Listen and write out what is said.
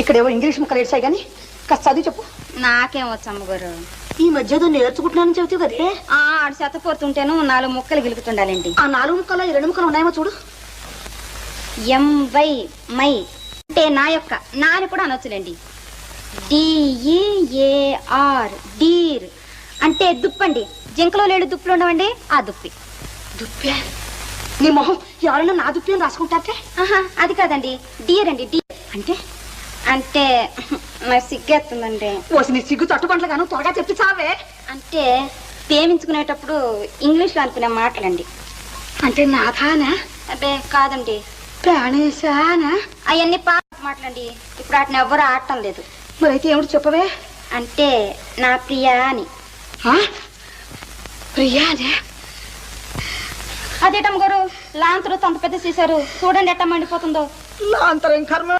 ఇక్కడేవో English ముక్కలు ఏడ్చాయి కానీ కాస్త చదివి చెప్పు. నాకేం వచ్చు అమ్మగారు ఈ మధ్య ఏదో నేర్చుకుంటున్నానని చెబుతావు కదే ఆ ఆడు చెత్తపోతుంటేను నాలుగు ముక్కలు గిలుకుతుండాలండి ఆ నాలుగు ముక్కలు ఈ రెండు ముక్కలు ఉన్నాయేమో చూడు. ఎం వై మై అంటే నా యొక్క నాని కూడా అనొచ్చులేండి. డిఈఏఆర్ డీర్ అంటే దుప్పండి. జింకలో లేడు దుప్పులు ఉండవండి ఆ దుప్పి. దుప్పే? నీ మొహం ఎవరైనా నా దుప్పి అని రాసుకుంటారే ఆహా అది కాదండి డీర్ అండి డీర్. అంటే? అంటే నాకు సిగ్గేస్తుందండి. ఓసి నీ సిగ్గు తట్టుబండ్లు గాను త్వరగా చెప్పి చావే. అంటే ప్రేమించుకునేటప్పుడు ఇంగ్లీష్లో అనుకునే మాటలండి. అంటే నాథానా? అబ్బే కాదండి. ప్రాణేశానా? అవన్నీ పాత మాటలండి. ఇప్పుడు వాటిని ఎవ్వరు ఆడటం లేదు. మరైతే ఏమిటి చెప్పవే? అంటే నా ప్రియా అని. ఆ? ప్రియానే? అదేటమ్మ గారు లాంతరు తంత పెద్ద చేశారు. చూడండి ఎట్ట మండిపోతుందో లాంతరం కర్మ?